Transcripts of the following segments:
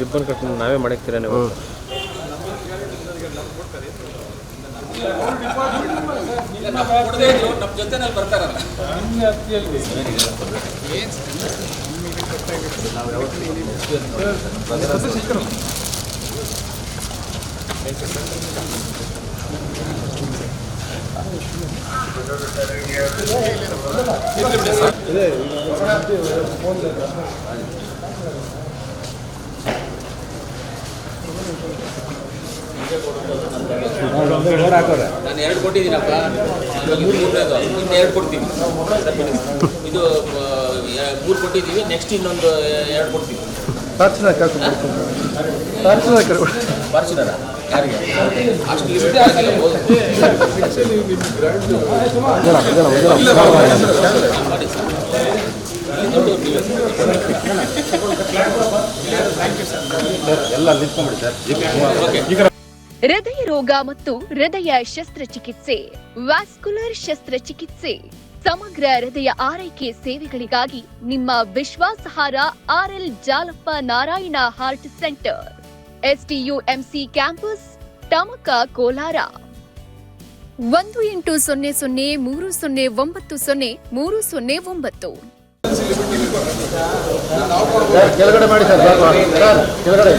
Ribbon cut ನಾವೇ ಮಾಡಿರ್ತೀರ ನೀವು? ನಮ್ಮ ಜೊತೆನಲ್ಲಿ ಬರ್ತಾರಲ್ಲ ನಾನು ಎರಡು ಕೊಟ್ಟಿದ್ದೀನಪ್ಪ. ಮೂರನೇದು ಇನ್ನು ಎರಡು ಕೊಡ್ತೀನಿ. ಇದು ಮೂರು ಕೊಟ್ಟಿದ್ದೀವಿ. ನೆಕ್ಸ್ಟ್ ಇನ್ನೊಂದು ಎರಡು ಕೊಡ್ತೀವಿ ಫಾರ್ಚುನರ ಯಾರಿಗೆ? ಅಷ್ಟು ಲಿಮಿಟ್ ಆಗಿಲ್ಲ. ಮಾಡಿ ಸರ್. ಹೃದಯ ರೋಗ ಮತ್ತು ಹೃದಯ ಶಸ್ತ್ರಚಿಕಿತ್ಸೆ, ವ್ಯಾಸ್ಕುಲರ್ ಶಸ್ತ್ರಚಿಕಿತ್ಸೆ, ಸಮಗ್ರ ಹೃದಯ ಆರೈಕೆ ಸೇವೆಗಳಿಗಾಗಿ ನಿಮ್ಮ ವಿಶ್ವಾಸಾರ್ಹ RL Jalappa Narayana heart centre STUMC campus, Tamaka Kolar. ಒಂದು ಎಂಟು ಸೊನ್ನೆ ಸೊನ್ನೆ ಮೂರು ಸೊನ್ನೆ ಒಂಬತ್ತು ಸೊನ್ನೆ ಮೂರು ಸೊನ್ನೆ ಒಂಬತ್ತು. ಕೆಳಗಡೆ ಮಾಡಿ ಸರ್ ಸರ್ ಕೆಳಗಡೆ.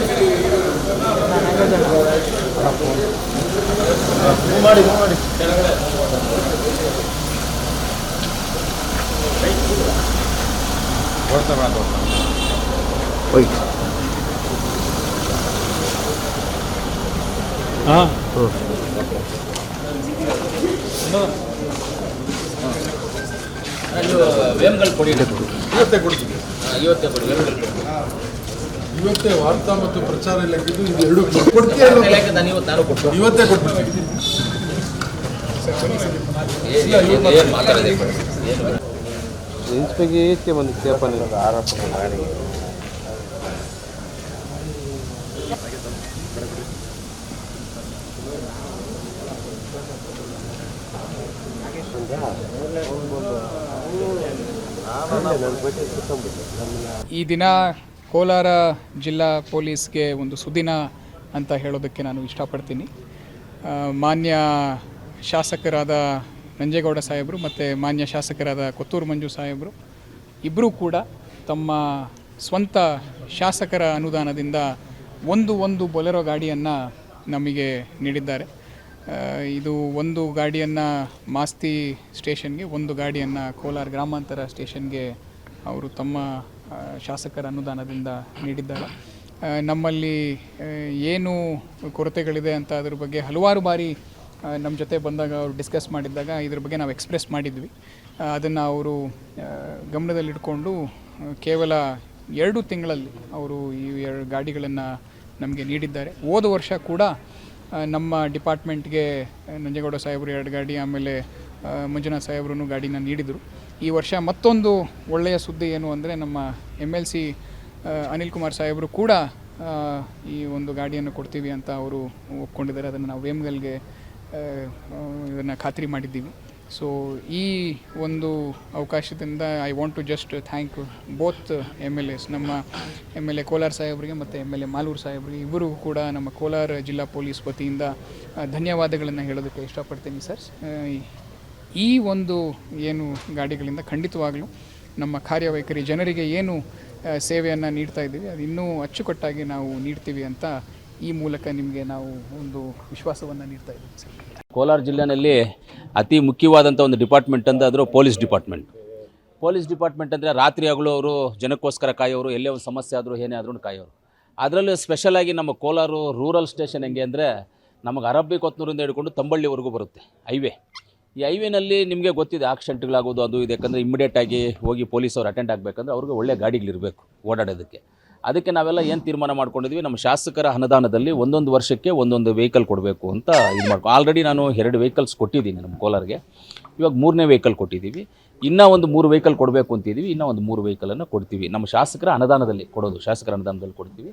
ಮೂವ್ ಮಾಡಿ ಮೂವ್ ಮಾಡಿ. ಹೋಯ್ ಇದು ವೇಮ್ಗಳು ಕೊಡಿ ಇವತ್ತೇ ಕೊಡ್ತೀವಿ. ಇವತ್ತೇ ಕೊಡಿ ವೇಮ್ಗಳು ಕೊಡಿ ಇವತ್ತೇ ವಾರ್ತಾ ಮತ್ತು ಪ್ರಚಾರ ಇಲಾಖೆದು ಇದು ಎರಡು? ಇಲಾಖೆ ನಾನು ಇವತ್ತು ನಾನು ಕೊಟ್ಟು. ಇವತ್ತೇ ಕೊಡ್ತೀವಿ. ಏನು ಇನ್ಸ್ಪೆಗೆ ಏಕೆ ಬಂದಿತ್ತಪ್ಪ ಇರೋದು ಆರೋಪ ಮಾಡಿ ಈ ದಿನ ಕೋಲಾರ ಜಿಲ್ಲಾ ಪೊಲೀಸ್ಗೆ ಒಂದು ಸುದಿನ ಅಂತ ಹೇಳೋದಕ್ಕೆ ನಾನು ಇಷ್ಟಪಡ್ತೀನಿ. ಮಾನ್ಯ ಶಾಸಕರಾದ ನಂಜೇಗೌಡ ಸಾಹೇಬರು ಮತ್ತು ಮಾನ್ಯ ಶಾಸಕರಾದ ಕೊತ್ತೂರು ಮಂಜು ಸಾಹೇಬರು ಇಬ್ಬರೂ ಕೂಡ ತಮ್ಮ ಸ್ವಂತ ಶಾಸಕರ ಅನುದಾನದಿಂದ ಒಂದು ಒಂದು ಬೊಲೆರೋ ಗಾಡಿಯನ್ನು ನಮಗೆ ನೀಡಿದ್ದಾರೆ. ಇದು ಒಂದು ಗಾಡಿಯನ್ನು ಮಾಸ್ತಿ ಸ್ಟೇಷನ್ಗೆ, ಒಂದು ಗಾಡಿಯನ್ನು ಕೋಲಾರ ಗ್ರಾಮಾಂತರ ಸ್ಟೇಷನ್ಗೆ ಅವರು ತಮ್ಮ ಶಾಸಕರ ಅನುದಾನದಿಂದ ನೀಡಿದ್ದಾರೆ. ನಮ್ಮಲ್ಲಿ ಏನು ಕೊರತೆಗಳಿದೆ ಅಂತ ಅದ್ರ ಬಗ್ಗೆ ಹಲವಾರು ಬಾರಿ ನಮ್ಮ ಜೊತೆ ಬಂದಾಗ ಅವರು ಡಿಸ್ಕಸ್ ಮಾಡಿದ್ದಾಗ ಇದ್ರ ಬಗ್ಗೆ ನಾವು ಎಕ್ಸ್ಪ್ರೆಸ್ ಮಾಡಿದ್ವಿ. ಅದನ್ನು ಅವರು ಗಮನದಲ್ಲಿಟ್ಕೊಂಡು ಕೇವಲ ಎರಡು ತಿಂಗಳಲ್ಲಿ ಅವರು ಈ ಎರಡು ಗಾಡಿಗಳನ್ನು ನಮಗೆ ನೀಡಿದ್ದಾರೆ. ಹೋದ ವರ್ಷ ಕೂಡ ನಮ್ಮ ಡಿಪಾರ್ಟ್ಮೆಂಟ್ಗೆ ನಂಜೇಗೌಡ ಸಾಹೇಬರು ಎರಡು ಗಾಡಿ, ಆಮೇಲೆ ಮಂಜುನಾಥ್ ಸಾಹೇಬ್ರು ಗಾಡಿನ ನೀಡಿದರು. ಈ ವರ್ಷ ಮತ್ತೊಂದು ಒಳ್ಳೆಯ ಸುದ್ದಿ ಏನು ಅಂದರೆ ನಮ್ಮ M L C Anil Kumar ಸಾಹೇಬರು ಕೂಡ ಈ ಒಂದು ಗಾಡಿಯನ್ನು ಕೊಡ್ತೀವಿ ಅಂತ ಅವರು ಒಪ್ಕೊಂಡಿದ್ದಾರೆ. ಅದನ್ನು ನಾವು ವೇಮ್ಗಲ್ಗೆ ಇದನ್ನು ಖಾತ್ರಿ ಮಾಡಿದ್ದೀವಿ. ಸೊ ಈ ಒಂದು ಅವಕಾಶದಿಂದ I want to just thank both M L S ನಮ್ಮ ಎಂ ಎಲ್ ಎ ಕೋಲಾರ ಸಾಹೇಬರಿಗೆ ಮತ್ತು ಎಂ ಎಲ್ ಎ ಮಾಲೂರು ಸಾಹೇಬರಿಗೆ. ಇವರಿಗೂ ಕೂಡ ನಮ್ಮ ಕೋಲಾರ ಜಿಲ್ಲಾ ಪೊಲೀಸ್ ವತಿಯಿಂದ ಧನ್ಯವಾದಗಳನ್ನು ಹೇಳೋದಕ್ಕೆ ಇಷ್ಟಪಡ್ತೀನಿ ಸರ್. ಈ ಒಂದು ಏನು ಗಾಡಿಗಳಿಂದ ಖಂಡಿತವಾಗಲೂ ನಮ್ಮ ಕಾರ್ಯವೈಖರಿ ಜನರಿಗೆ ಏನು ಸೇವೆಯನ್ನು ನೀಡ್ತಾ ಇದ್ದೀವಿ, ಅದು ಇನ್ನೂ ಅಚ್ಚುಕಟ್ಟಾಗಿ ನಾವು ನೀಡ್ತೀವಿ ಅಂತ ಈ ಮೂಲಕ ನಿಮಗೆ ನಾವು ಒಂದು ವಿಶ್ವಾಸವನ್ನು ನೀಡ್ತಾ ಇದ್ದೀವಿ ಸರ್. ಕೋಲಾರ ಜಿಲ್ಲೆಯಲ್ಲಿ ಅತಿ ಮುಖ್ಯವಾದಂಥ ಒಂದು ಡಿಪಾರ್ಟ್ಮೆಂಟ್ ಅಂತ ಅದರ ಪೊಲೀಸ್ ಡಿಪಾರ್ಟ್ಮೆಂಟ್. ಪೊಲೀಸ್ ಡಿಪಾರ್ಟ್ಮೆಂಟ್ ಅಂದರೆ ರಾತ್ರಿ ಹಗಲು ಅವರು ಜನಕ್ಕೋಸ್ಕರ ಕಾಯೋರು, ಎಲ್ಲೇ ಒಂದು ಸಮಸ್ಯೆ ಆದರೂ ಏನೇ ಆದ್ರೂ ಕಾಯೋರು. ಅದರಲ್ಲೂ ಸ್ಪೆಷಲಾಗಿ ನಮ್ಮ ಕೋಲಾರ ರೂರಲ್ ಸ್ಟೇಷನ್ ಹೆಂಗೆ ಅಂದರೆ ನಮಗೆ ಅರಬ್ಬಿ ಕೊತ್ತನೂರಿಂದ ಹಿಡ್ಕೊಂಡು ತಂಬಳ್ಳಿವರೆಗೂ ಬರುತ್ತೆ ಹೈವೇ ಈ ಹೈವೇನಲ್ಲಿ ನಿಮಗೆ ಗೊತ್ತಿದೆ ಆಕ್ಸಿಡೆಂಟ್ಗಳಾಗೋದು ಅದು ಇದು, ಯಾಕಂದರೆ ಇಮ್ಮಿಡಿಯೇಟಾಗಿ ಹೋಗಿ ಪೊಲೀಸವ್ರು ಅಟೆಂಡ್ ಆಗಬೇಕಂದ್ರೆ ಅವ್ರಿಗೆ ಒಳ್ಳೆ ಗಾಡಿಗಳಿರಬೇಕು ಓಡಾಡೋದಕ್ಕೆ. ಅದಕ್ಕೆ ನಾವೆಲ್ಲ ಏನು ತೀರ್ಮಾನ ಮಾಡ್ಕೊಂಡಿದ್ವಿ, ನಮ್ಮ ಶಾಸಕರ ಅನುದಾನದಲ್ಲಿ ಒಂದೊಂದು ವರ್ಷಕ್ಕೆ ಒಂದೊಂದು ವೆಹಿಕಲ್ ಕೊಡಬೇಕು ಅಂತ ಇದು ಮಾಡ್ಕೊ ಆಲ್ರೆಡಿ ನಾನು ಎರಡು ವೆಹಿಕಲ್ಸ್ ಕೊಟ್ಟಿದ್ದೀನಿ ನಮ್ಮ ಕೋಲಾರ್ಗೆ. ಇವಾಗ ಮೂರನೇ ವೆಹಿಕಲ್ ಕೊಟ್ಟಿದ್ದೀವಿ. ಇನ್ನೂ ಒಂದು ಮೂರು ವೆಹಿಕಲ್ ಕೊಡಬೇಕು ಅಂತಿದ್ದೀವಿ, ಇನ್ನೂ ಒಂದು ಮೂರು ವೆಹಿಕಲನ್ನು ಕೊಡ್ತೀವಿ. ನಮ್ಮ ಶಾಸಕರ ಅನುದಾನದಲ್ಲಿ ಕೊಡೋದು, ಶಾಸಕರ ಅನುದಾನದಲ್ಲಿ ಕೊಡ್ತೀವಿ.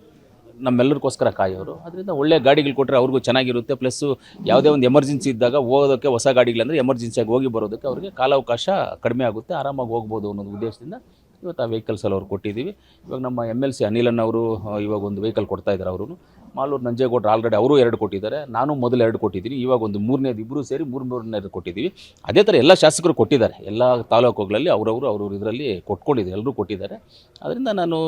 ನಮ್ಮೆಲ್ಲರಿಗೋಸ್ಕರ ಕಾಯೋರು. ಅದರಿಂದ ಒಳ್ಳೆ ಗಾಡಿಗಳು ಕೊಟ್ಟರೆ ಅವ್ರಿಗೂ ಚೆನ್ನಾಗಿರುತ್ತೆ. ಪ್ಲಸ್ಸು ಯಾವುದೇ ಒಂದು ಎಮರ್ಜೆನ್ಸಿ ಇದ್ದಾಗ ಹೋಗೋದಕ್ಕೆ ಹೊಸ ಗಾಡಿಗಳಂದರೆ ಎಮರ್ಜೆನ್ಸಿಯಾಗಿ ಹೋಗಿ ಬರೋದಕ್ಕೆ ಅವರಿಗೆ ಕಾಲಾವಕಾಶ ಕಡಿಮೆ ಆಗುತ್ತೆ. ಆರಾಮಾಗಿ ಹೋಗ್ಬೋದು ಅನ್ನೋದು ಉದ್ದೇಶದಿಂದ ಇವತ್ತು ಆ ವೆಹಿಕಲ್ಸಲ್ಲಿ ಅವ್ರು ಕೊಟ್ಟಿದ್ದೀವಿ. ಇವಾಗ ನಮ್ಮ ಎಂ ಎಲ್ ಸಿ ಅನಿಲನ್ ಅವರು ಇವಾಗ ಒಂದು ವೆಹಿಕಲ್ ಕೊಡ್ತಾ ಇದ್ದಾರೆ ಅವರು ಮಾಲೂರು ನಂಜೇಗೌಡರು ಆಲ್ರೆಡಿ ಅವರು ಎರಡು ಕೊಟ್ಟಿದ್ದಾರೆ, ನಾನು ಮೊದಲು ಎರಡು ಕೊಟ್ಟಿದ್ದೀನಿ, ಇವಾಗ ಒಂದು ಮೂರನೇದು ಇಬ್ಬರು ಸೇರಿ ಮೂರು ಮೂರನೇದು ಕೊಟ್ಟಿದ್ದೀವಿ. ಅದೇ ಥರ ಎಲ್ಲ ಶಾಸಕರು ಕೊಟ್ಟಿದ್ದಾರೆ, ಎಲ್ಲ ತಾಲೂಕುಗಳಲ್ಲಿ ಅವರವರು ಅವ್ರವ್ರ ಇದರಲ್ಲಿ ಕೊಟ್ಕೊಂಡಿದ್ದಾರೆ, ಎಲ್ಲರೂ ಕೊಟ್ಟಿದ್ದಾರೆ. ಅದರಿಂದ ನಾನು,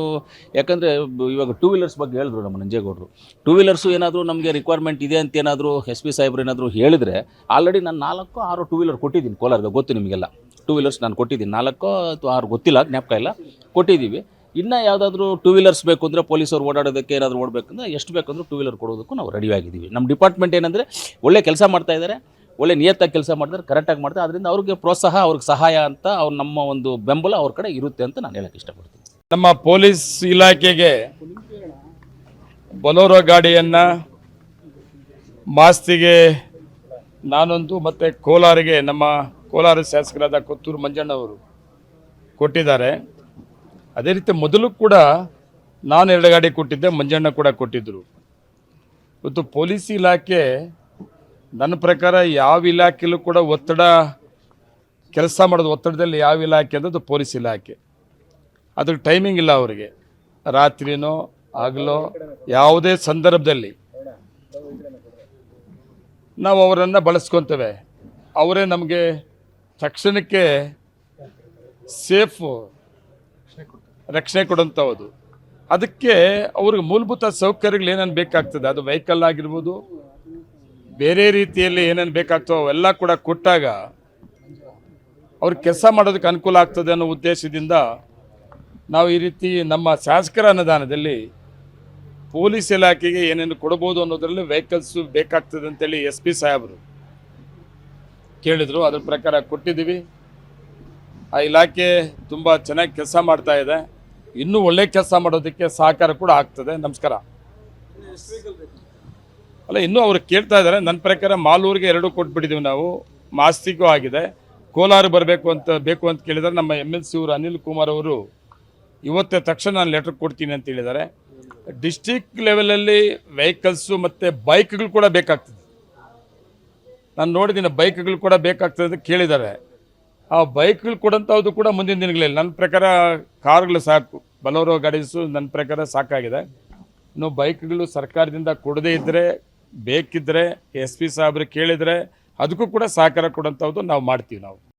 ಯಾಕಂದರೆ ಇವಾಗ ಟೂ ವೀಲರ್ಸ್ ಬಗ್ಗೆ ಹೇಳಿದ್ರು ನಮ್ಮ ನಂಜೇಗೌಡರು. ಟೂ ವೀಲರ್ಸು ಏನಾದರೂ ನಮಗೆ ರಿಕ್ವೈರ್ಮೆಂಟ್ ಇದೆ ಅಂತ ಏನಾದರೂ ಎಸ್ ಪಿ ಸಾಹೇಬ್ರು ಏನಾದರೂ ಹೇಳಿದರೆ ಆಲ್ರೆಡಿ ನಾನು ನಾಲ್ಕು ಆರು ಟೂ ವೀಲರ್ ಕೊಟ್ಟಿದ್ದೀನಿ ಕೋಲಾರ್ಗೆ, ಗೊತ್ತು ನಿಮಗೆಲ್ಲ. ಟೂ ವೀಲರ್ಸ್ ನಾನು ಕೊಟ್ಟಿದ್ದೀನಿ, ನಾಲ್ಕು ಅಥವಾ ಆರು, ಗೊತ್ತಿಲ್ಲ, ಜ್ಞಾಪಕ ಇಲ್ಲ, ಕೊಟ್ಟಿದ್ದೀವಿ. ಇನ್ನು ಯಾವುದಾದ್ರೂ ಟೂ ವೀಲರ್ಸ್ ಬೇಕು ಅಂದರೆ ಪೊಲೀಸರು ಓಡಾಡೋದಕ್ಕೆ ಏನಾದರೂ ಓಡಬೇಕಂದ್ರೆ ಎಷ್ಟು ಬೇಕಂದ್ರೂ ಟೂ ವೀಲರ್ ಕೊಡೋದಕ್ಕೂ ನಾವು ರೆಡಿ ಆಗಿದ್ದೀವಿ. ನಮ್ಮ ಡಿಪಾರ್ಟ್ಮೆಂಟ್ ಏನಂದರೆ ಒಳ್ಳೆ ಕೆಲಸ ಮಾಡ್ತಾ ಇದ್ದಾರೆ ಒಳ್ಳೆ ನಿಯತ್ತಾಗಿ ಕೆಲಸ ಮಾಡ್ತಾರೆ ಕರೆಕ್ಟಾಗಿ ಮಾಡ್ತಾರೆ ಅದರಿಂದ ಅವ್ರಿಗೆ ಪ್ರೋತ್ಸಾಹ, ಅವ್ರಿಗೆ ಸಹಾಯ ಅಂತ ಅವ್ರು ನಮ್ಮ ಒಂದು ಬೆಂಬಲ ಅವ್ರ ಕಡೆ ಇರುತ್ತೆ ಅಂತ ನಾನು ಹೇಳಕ್ಕೆ ಇಷ್ಟಪಡ್ತೀನಿ. ನಮ್ಮ ಪೊಲೀಸ್ ಇಲಾಖೆಗೆ ಬೊಲೋರೋ ಗಾಡಿಯನ್ನ ಮಾಸ್ತಿಗೆ ನಾನೊಂದು ಮತ್ತು ಕೋಲಾರಿಗೆ ನಮ್ಮ ಕೋಲಾರ ಶಾಸಕರಾದ ಕೊತ್ತೂರು ಮಂಜಣ್ಣವರು ಕೊಟ್ಟಿದ್ದಾರೆ. ಅದೇ ರೀತಿ ಮೊದಲು ಕೂಡ ನಾನು ಎರಡು ಗಾಡಿ ಕೊಟ್ಟಿದ್ದೆ, ಮಂಜಣ್ಣ ಕೂಡ ಕೊಟ್ಟಿದ್ದರು ಇವತ್ತು ಪೊಲೀಸ್ ಇಲಾಖೆ ನನ್ನ ಪ್ರಕಾರ ಯಾವ ಇಲಾಖೆಯಲ್ಲೂ ಕೂಡ ಒತ್ತಡ, ಕೆಲಸ ಮಾಡೋದು ಒತ್ತಡದಲ್ಲಿ ಯಾವ ಇಲಾಖೆ ಅನ್ನೋದು ಪೊಲೀಸ್ ಇಲಾಖೆ. ಅದಕ್ಕೆ ಟೈಮಿಂಗ್ ಇಲ್ಲ ಅವರಿಗೆ. ರಾತ್ರಿನೋ ಆಗಲೋ ಯಾವುದೇ ಸಂದರ್ಭದಲ್ಲಿ ನಾವು ಅವರನ್ನು ಬಳಸ್ಕೊತೇವೆ. ಅವರೇ ನಮಗೆ ತಕ್ಷಣಕ್ಕೆ ಸೇಫು ರಕ್ಷಣೆ ಕೊಡೋಂಥದ್ದು ಅದಕ್ಕೆ ಅವ್ರಿಗೆ ಮೂಲಭೂತ ಸೌಕರ್ಯಗಳು ಏನೇನು ಬೇಕಾಗ್ತದೆ? ಅದು ವೆಹಿಕಲ್ ಆಗಿರ್ಬೋದು, ಬೇರೆ ರೀತಿಯಲ್ಲಿ ಏನೇನು ಬೇಕಾಗ್ತವೆ ಅವೆಲ್ಲ ಕೂಡ ಕೊಟ್ಟಾಗ ಅವ್ರಿಗೆ ಕೆಲಸ ಮಾಡೋದಕ್ಕೆ ಅನುಕೂಲ ಆಗ್ತದೆ ಅನ್ನೋ ಉದ್ದೇಶದಿಂದ ನಾವು ಈ ರೀತಿ ನಮ್ಮ ಶಾಸಕರ ಅನುದಾನದಲ್ಲಿ ಪೊಲೀಸ್ ಇಲಾಖೆಗೆ ಏನೇನು ಕೊಡ್ಬೋದು ಅನ್ನೋದರಲ್ಲಿ ವೆಹಿಕಲ್ಸು ಬೇಕಾಗ್ತದೆ ಅಂತೇಳಿ ಎಸ್ ಪಿ ಸಾಹೇಬರು ಕೇಳಿದರು. ಅದ್ರ ಪ್ರಕಾರ ಕೊಟ್ಟಿದ್ದೀವಿ. ಆ ಇಲಾಖೆ ತುಂಬ ಚೆನ್ನಾಗಿ ಕೆಲಸ ಮಾಡ್ತಾ ಇದೆ. ಇನ್ನೂ ಒಳ್ಳೆ ಕೆಲಸ ಮಾಡೋದಕ್ಕೆ ಸಹಕಾರ ಕೂಡ ಆಗ್ತದೆ. ನಮಸ್ಕಾರ. ಅಲ್ಲ, ಇನ್ನೂ ಅವ್ರು ಕೇಳ್ತಾ ಇದ್ದಾರೆ ನನ್ನ ಪ್ರಕಾರ ಮಾಲೂರಿಗೆ ಎರಡು ಕೊಟ್ಬಿಟ್ಟಿದ್ದೀವಿ ನಾವು. ಮಾಸ್ತಿಗೂ ಆಗಿದೆ. ಕೋಲಾರ ಬರಬೇಕು ಅಂತ, ಬೇಕು ಅಂತ ಕೇಳಿದರೆ. ನಮ್ಮ ಎಂ ಎಲ್ ಸಿ ಅವರು ಅನಿಲ್ ಕುಮಾರ್ ಅವರು ಇವತ್ತೇ ತಕ್ಷಣ ನಾನು ಲೆಟರ್ ಕೊಡ್ತೀನಿ ಅಂತ ಹೇಳಿದ್ದಾರೆ. ಡಿಸ್ಟಿಕ್ ಲೆವೆಲಲ್ಲಿ ವೆಹಿಕಲ್ಸು ಮತ್ತು ಬೈಕ್ಗಳು ಕೂಡ ಬೇಕಾಗ್ತದೆ. ನಾನು ನೋಡಿದ್ದೀನಿ ಬೈಕ್ಗಳು ಕೂಡ ಬೇಕಾಗ್ತದೆ ಅಂತ ಕೇಳಿದ್ದಾರೆ. ಆ ಬೈಕ್ಗಳು ಕೊಡೋಂಥದ್ದು ಕೂಡ ಮುಂದಿನ ದಿನಗಳಲ್ಲಿ. ನನ್ನ ಪ್ರಕಾರ ಕಾರ್ಗಳು ಸಾಕು. ಬಲೋರೋ ಗಾಡೀಸು ನನ್ನ ಪ್ರಕಾರ ಸಾಕಾಗಿದೆ. ಇನ್ನು ಬೈಕ್ಗಳು ಸರ್ಕಾರದಿಂದ ಕೊಡದೇ ಇದ್ದರೆ ಬೇಕಿದ್ದರೆ ಎಸ್ ಪಿ ಸಾಹೇಬ್ರು ಕೇಳಿದರೆ, ಅದಕ್ಕೂ ಕೂಡ ಸಹಕಾರ ಕೊಡೋಂಥದ್ದು ನಾವು ಮಾಡ್ತೀವಿ ನಾವು.